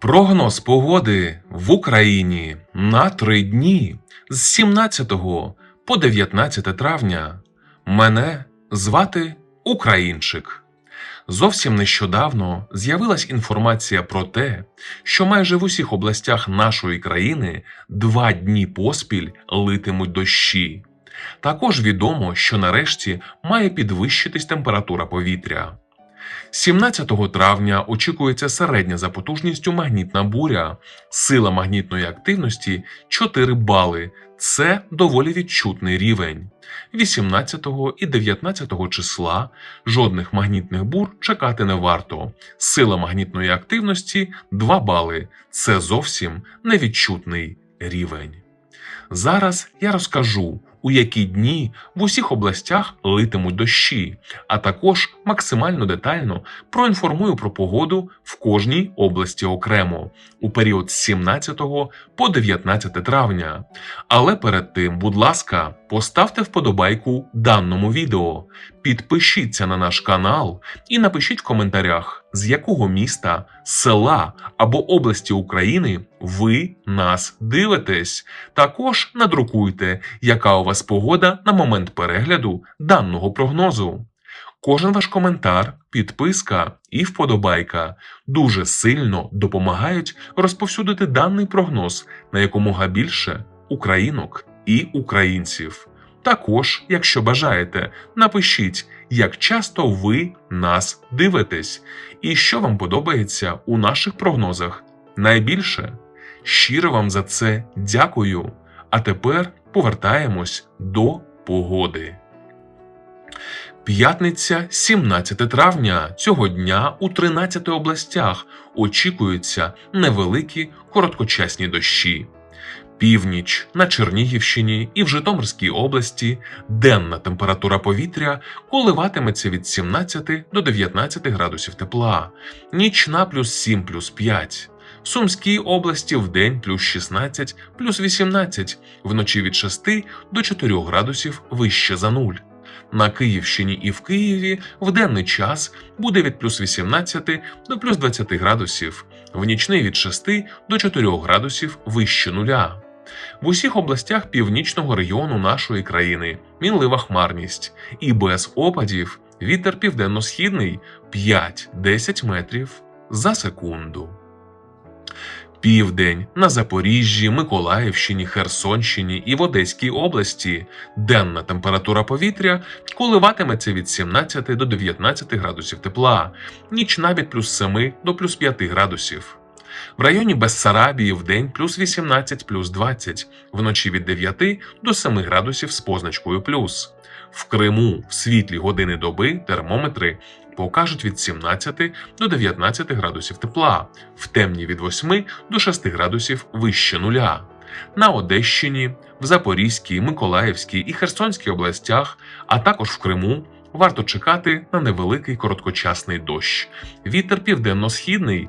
Прогноз погоди в Україні на три дні з 17 по 19 травня. Мене звати Українчик. Зовсім нещодавно з'явилась інформація про те, що майже в усіх областях нашої країни два дні поспіль литимуть дощі. Також відомо, що нарешті має підвищитись температура повітря. 17 травня очікується середня за потужністю магнітна буря. Сила магнітної активності 4 бали. Це доволі відчутний рівень. 18 і 19 числа жодних магнітних бур чекати не варто. Сила магнітної активності 2 бали. Це зовсім невідчутний рівень. Зараз я розкажу, у які дні в усіх областях литимуть дощі, а також максимально детально проінформую про погоду в кожній області окремо у період з 17 по 19 травня. Але перед тим, будь ласка, поставте вподобайку даному відео, підпишіться на наш канал і напишіть в коментарях, з якого міста, села або області України ви нас дивитесь. Також надрукуйте, яка у вас погода на момент перегляду даного прогнозу. Кожен ваш коментар, підписка і вподобайка дуже сильно допомагають розповсюдити даний прогноз на якомога більше українок і українців. Також, якщо бажаєте, напишіть, як часто ви нас дивитесь і що вам подобається у наших прогнозах найбільше. Щиро вам за це дякую. А тепер повертаємось до погоди. П'ятниця, 17 травня. Цього дня у 13 областях очікуються невеликі короткочасні дощі. Північ на Чернігівщині і в Житомирській області денна температура повітря коливатиметься від 17 до 19 градусів тепла, нічна плюс 7 плюс 5. В Сумській області в день плюс 16 плюс 18, вночі від 6 до 4 градусів вище за нуль. На Київщині і в Києві в денний час буде від плюс 18 до плюс 20 градусів, в нічний від 6 до 4 градусів вище нуля. В усіх областях північного регіону нашої країни мінлива хмарність і без опадів вітер південно-східний 5-10 метрів за секунду. Південь на Запоріжжі, Миколаївщині, Херсонщині і в Одеській області денна температура повітря коливатиметься від 17 до 19 градусів тепла, нічна від плюс 7 до плюс 5 градусів. В районі Бессарабії в день плюс 18 плюс 20, вночі від 9 до 7 градусів з позначкою плюс. В Криму в світлі години доби термометри покажуть від 17 до 19 градусів тепла, в темні від 8 до 6 градусів вище нуля. На Одещині, в Запорізькій, Миколаївській і Херсонській областях, а також в Криму варто чекати на невеликий короткочасний дощ. Вітер південно-східний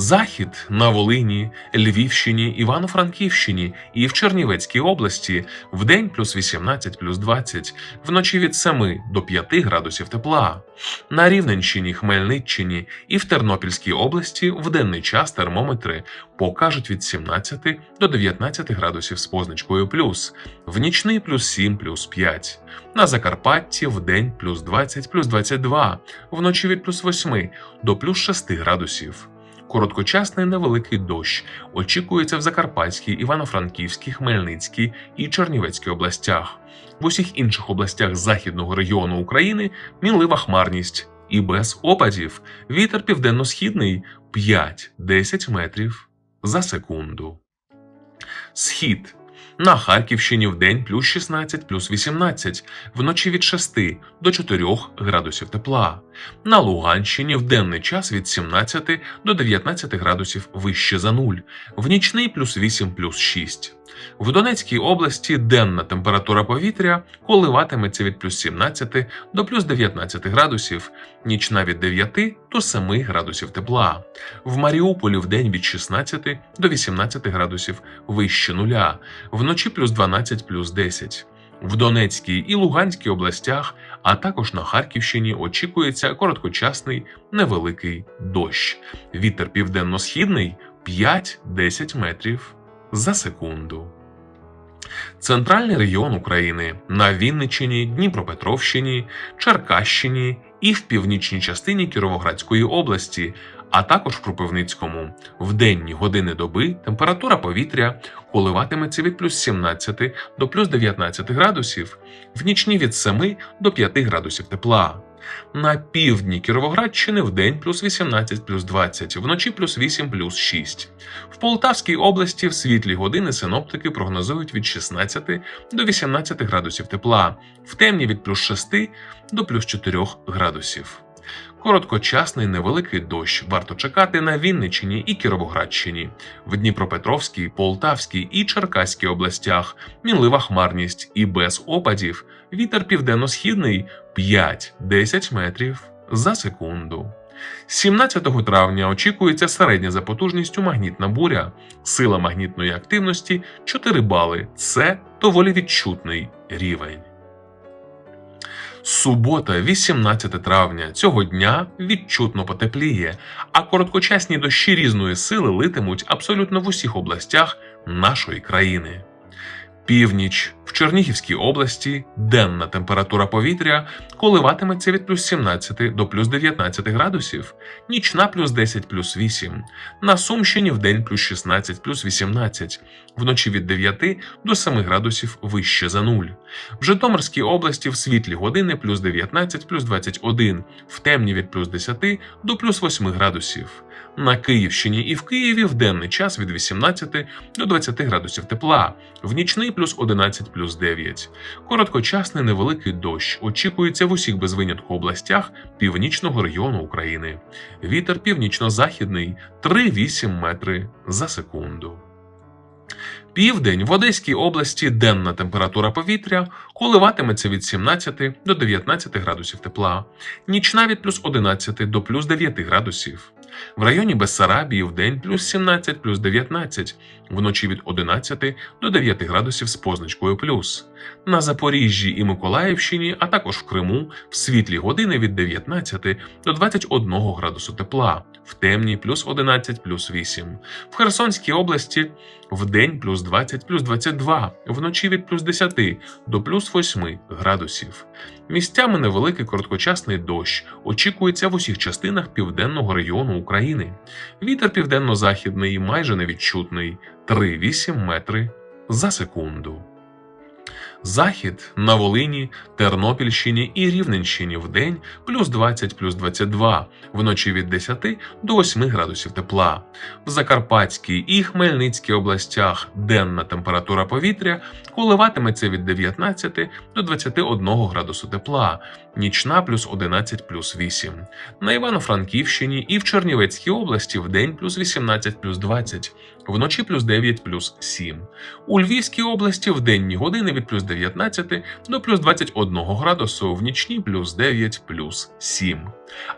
Захід на Волині, Львівщині, Івано-Франківщині і в Чернівецькій області в день плюс 18 плюс 20, вночі від 7 до 5 градусів тепла. На Рівненщині, Хмельниччині і в Тернопільській області в денний час термометри покажуть від 17 до 19 градусів з позначкою плюс, в нічний плюс 7 плюс 5. На Закарпатті в день плюс 20 плюс 22, вночі від плюс 8 до плюс 6 градусів. Короткочасний невеликий дощ очікується в Закарпатській, Івано-Франківській, Хмельницькій і Чернівецькій областях. В усіх інших областях західного регіону України мінлива хмарність і без опадів вітер південно-східний 5-10 метрів за секунду. Схід на Харківщині в день плюс 16 плюс 18, вночі від 6 до 4 градусів тепла. На Луганщині в денний час від 17 до 19 градусів вище за нуль, в нічний плюс 8 плюс 6. В Донецькій області денна температура повітря коливатиметься від плюс 17 до плюс 19 градусів, нічна від 9 до 7 градусів тепла. В Маріуполі в день від 16 до 18 градусів вище нуля, вночі плюс 12 плюс 10. В Донецькій і Луганській областях, а також на Харківщині очікується короткочасний невеликий дощ. Вітер південно-східний 5-10 метрів за секунду. Центральний регіон України на Вінниччині, Дніпропетровщині, Черкащині і в північній частині Кіровоградської області, а також в Кропивницькому. В денні години доби температура повітря коливатиметься від плюс 17 до плюс 19 градусів, в нічні від 7 до 5 градусів тепла. На півдні Кіровоградщини в день плюс 18 плюс 20, вночі плюс 8 плюс 6. В Полтавській області в світлі години синоптики прогнозують від 16 до 18 градусів тепла, в темні від плюс 6 до плюс 4 градусів. Короткочасний невеликий дощ варто чекати на Вінниччині і Кіровоградщині, в Дніпропетровській, Полтавській і Черкаській областях мінлива хмарність і без опадів. Вітер південно-східний 5-10 метрів за секунду. 17 травня очікується середня за потужністю магнітна буря. Сила магнітної активності 4 бали. Це доволі відчутний рівень. Субота, 18 травня цього дня відчутно потепліє, а короткочасні дощі різної сили литимуть абсолютно в усіх областях нашої країни. Північ в Чернігівській області денна температура повітря коливатиметься від плюс 17 до плюс 19 градусів, нічна плюс 10 плюс 8, на Сумщині в день плюс 16 плюс 18, вночі від 9 до 7 градусів вище за нуль. В Житомирській області в світлі години плюс 19 плюс 21, в темні від плюс 10 до плюс 8 градусів. На Київщині і в Києві в денний час від 18 до 20 градусів тепла, в нічний плюс 11 плюс 9. Короткочасний невеликий дощ очікується в усіх без винятку областях північного регіону України. Вітер північно-західний 3,8 метри за секунду. Південь в Одеській області денна температура повітря коливатиметься від 17 до 19 градусів тепла, нічна від плюс 11 до плюс 9 градусів. В районі Бессарабії в день плюс 17 плюс 19, вночі від 11 до 9 градусів з позначкою плюс. На Запоріжжі і Миколаївщині, а також в Криму в світлі години від 19 до 21 градусу тепла, в темні плюс 11 плюс 8. В Херсонській області в день плюс 20 плюс 22, вночі від плюс 10 до плюс 8 градусів. Місцями невеликий короткочасний дощ очікується в усіх частинах південного регіону України. Вітер південно-західний майже невідчутний 3,8 метри за секунду. Захід на Волині, Тернопільщині і Рівненщині в день плюс 20 плюс 22, вночі від 10 до 8 градусів тепла. В Закарпатській і Хмельницькій областях денна температура повітря коливатиметься від 19 до 21 градусу тепла, нічна плюс 11 плюс 8. На Івано-Франківщині і в Чернівецькій області в день плюс 18 плюс 20, вночі плюс 9 плюс 7. У Львівській області в денні години від плюс 19 до плюс 21 градусу, в нічні плюс 9 плюс 7.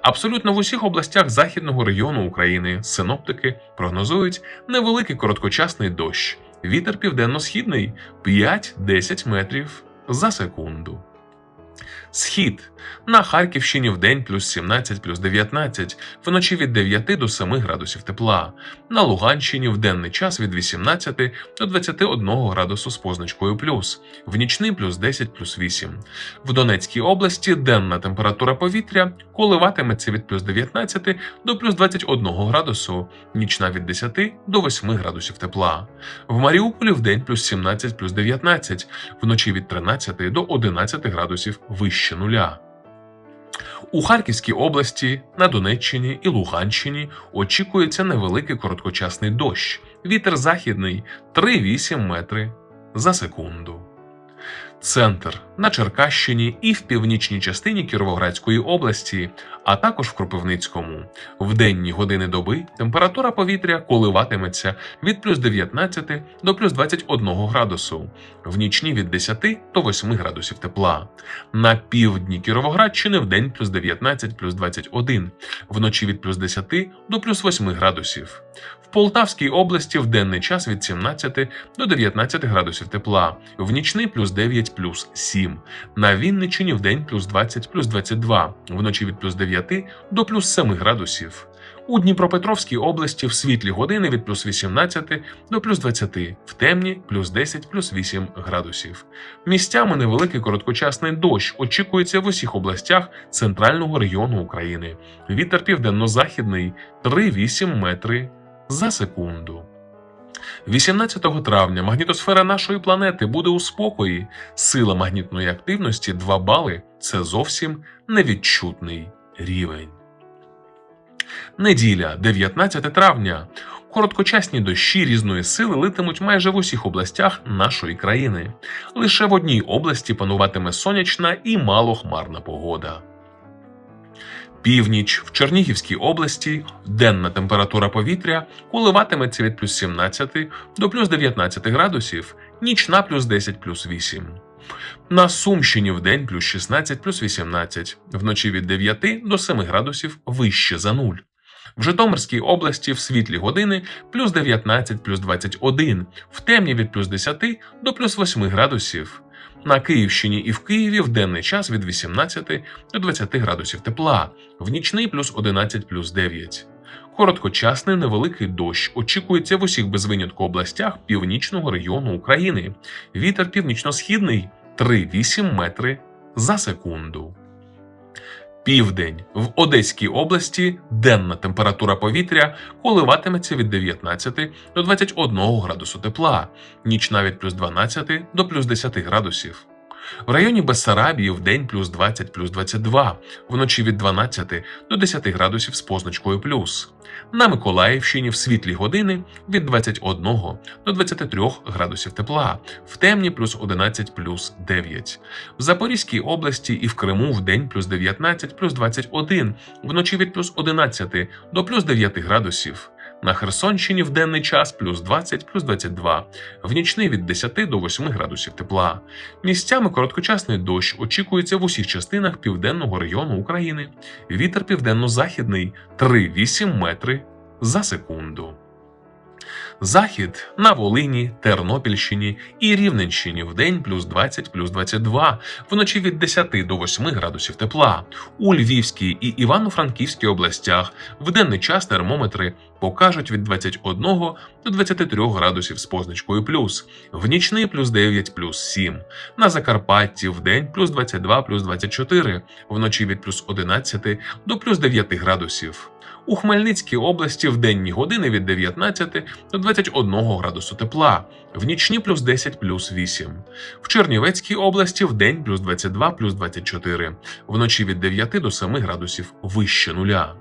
Абсолютно в усіх областях західного регіону України синоптики прогнозують невеликий короткочасний дощ. Вітер південно-східний 5-10 метрів за секунду. Схід на Харківщині в день плюс 17 плюс 19, вночі від 9 до 7 градусів тепла. На Луганщині в денний час від 18 до 21 градусу з позначкою плюс, в нічний плюс 10 плюс 8. В Донецькій області денна температура повітря коливатиметься від плюс 19 до плюс 21 градусу, нічна від 10 до 8 градусів тепла. В Маріуполі в день плюс 17 плюс 19, вночі від 13 до 11 градусів вище нуля. У Харківській області, на Донеччині і Луганщині очікується невеликий короткочасний дощ. Вітер західний 3,8 метри за секунду. Центр на Черкащині і в північній частині Кіровоградської області, а також в Кропивницькому. В денні години доби температура повітря коливатиметься від плюс 19 до плюс 21 градусу, в нічні від 10 до 8 градусів тепла. На півдні Кіровоградщини в день плюс 19 плюс 21, вночі від плюс 10 до плюс 8 градусів. Полтавській області в денний час від 17 до 19 градусів тепла, в нічний плюс 9 плюс 7. На Вінниччині в день плюс 20 плюс 22, вночі від плюс 9 до плюс 7 градусів. У Дніпропетровській області в світлі години від плюс 18 до плюс 20, в темні плюс 10 плюс 8 градусів. Місцями невеликий короткочасний дощ очікується в усіх областях центрального регіону України. Вітер південно-західний 3,8 метри за секунду. 18 травня магнітосфера нашої планети буде у спокої. Сила магнітної активності 2 бали це зовсім невідчутний рівень. Неділя, 19 травня. Короткочасні дощі різної сили литимуть майже в усіх областях нашої країни. Лише в одній області пануватиме сонячна і малохмарна погода. Північ в Чернігівській області денна температура повітря коливатиметься від плюс 17 до плюс 19 градусів, нічна плюс 10 плюс 8. На Сумщині в день плюс 16 плюс 18, вночі від 9 до 7 градусів вище за нуль. В Житомирській області в світлі години плюс 19 плюс 21, в темні від плюс 10 до плюс 8 градусів. На Київщині і в Києві в денний час від 18 до 20 градусів тепла, в нічний плюс 11 плюс 9. Короткочасний невеликий дощ очікується в усіх без винятку областях північного регіону України. Вітер північно-східний 3,8 метри за секунду. Південь в Одеській області денна температура повітря коливатиметься від 19 до 21 градусу тепла, нічна від плюс 12 до плюс 10 градусів. В районі Бессарабії в день плюс 20 плюс 22, вночі від 12 до 10 градусів з позначкою плюс. На Миколаївщині в світлі години від 21 до 23 градусів тепла, в темні плюс 11 плюс 9. В Запорізькій області і в Криму в день плюс 19 плюс 21, вночі від плюс 11 до плюс 9 градусів. На Херсонщині в денний час плюс 20 плюс 22, в нічний від 10 до 8 градусів тепла. Місцями короткочасний дощ очікується в усіх частинах південного району України. Вітер південно-західний 3,8 метри за секунду. Захід на Волині, Тернопільщині і Рівненщині в день плюс 20 плюс 22, вночі від 10 до 8 градусів тепла. У Львівській і Івано-Франківській областях в денний час термометри покажуть від 21 до 23 градусів з позначкою плюс, в нічний плюс 9 плюс 7, на Закарпатті в день плюс 22 плюс 24, вночі від плюс 11 до плюс 9 градусів. У Хмельницькій області в денні години від 19 до 21 градусу тепла, в нічні плюс 10 плюс 8. В Чернівецькій області в день плюс 22 плюс 24, вночі від 9 до 7 градусів вище нуля.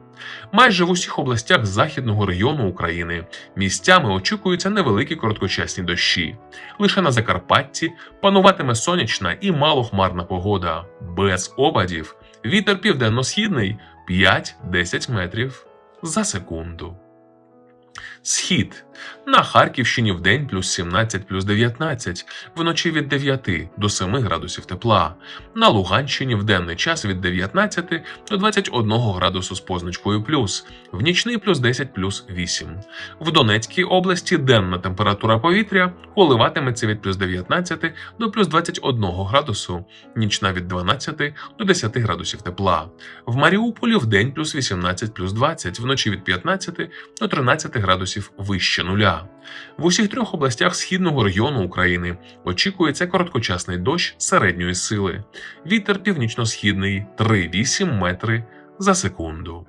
Майже в усіх областях західного регіону України місцями очікуються невеликі короткочасні дощі. Лише на Закарпатті пануватиме сонячна і малохмарна погода, без опадів. Вітер південно-східний 5-10 метрів за секунду. Схід на Харківщині в день плюс 17 плюс 19, вночі від 9 до 7 градусів тепла. На Луганщині в денний час від 19 до 21 градусу з позначкою плюс, в нічний плюс 10 плюс 8. В Донецькій області денна температура повітря коливатиметься від плюс 19 до плюс 21 градусу, нічна від 12 до 10 градусів тепла. В Маріуполі в день плюс 18 плюс 20, вночі від 15 до 13 градусів вище нуля. В усіх трьох областях східного регіону України очікується короткочасний дощ середньої сили. Вітер північно-східний 3,8 метри за секунду.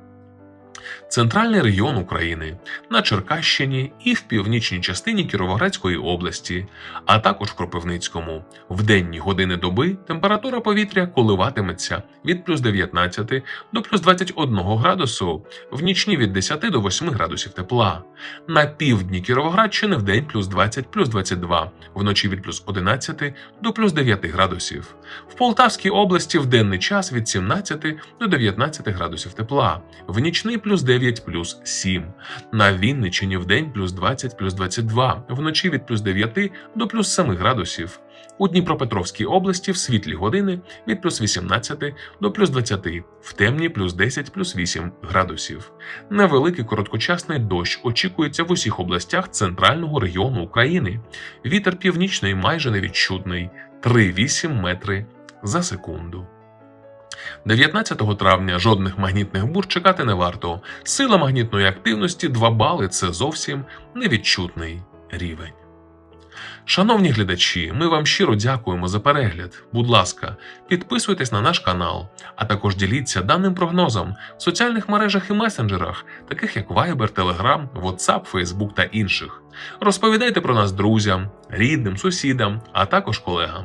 Центральний регіон України на Черкащині і в північній частині Кіровоградської області, а також Кропивницькому. В денні години доби температура повітря коливатиметься від плюс 19 до плюс 21 градусу, в нічні від 10 до 8 градусів тепла. На півдні Кіровоградщини в день плюс 20 плюс 22, вночі від плюс 11 до плюс 9 градусів. В Полтавській області в денний час від 17 до 19 градусів тепла, в нічний плюс 9 плюс 7. На Вінниччині в день плюс 20 плюс 22, вночі від плюс 9 до плюс 7 градусів. У Дніпропетровській області в світлі години від плюс 18 до плюс 20, в темні плюс 10 плюс 8 градусів. Невеликий короткочасний дощ очікується в усіх областях центрального регіону України. Вітер північний майже невідчутний 3,8 метри за секунду. 19 травня жодних магнітних бур чекати не варто. Сила магнітної активності 2 бали це зовсім невідчутний рівень. Шановні глядачі, ми вам щиро дякуємо за перегляд. Будь ласка, підписуйтесь на наш канал, а також діліться даним прогнозом в соціальних мережах і месенджерах, таких як Viber, Telegram, WhatsApp, Facebook та інших. Розповідайте про нас друзям, рідним, сусідам, а також колегам.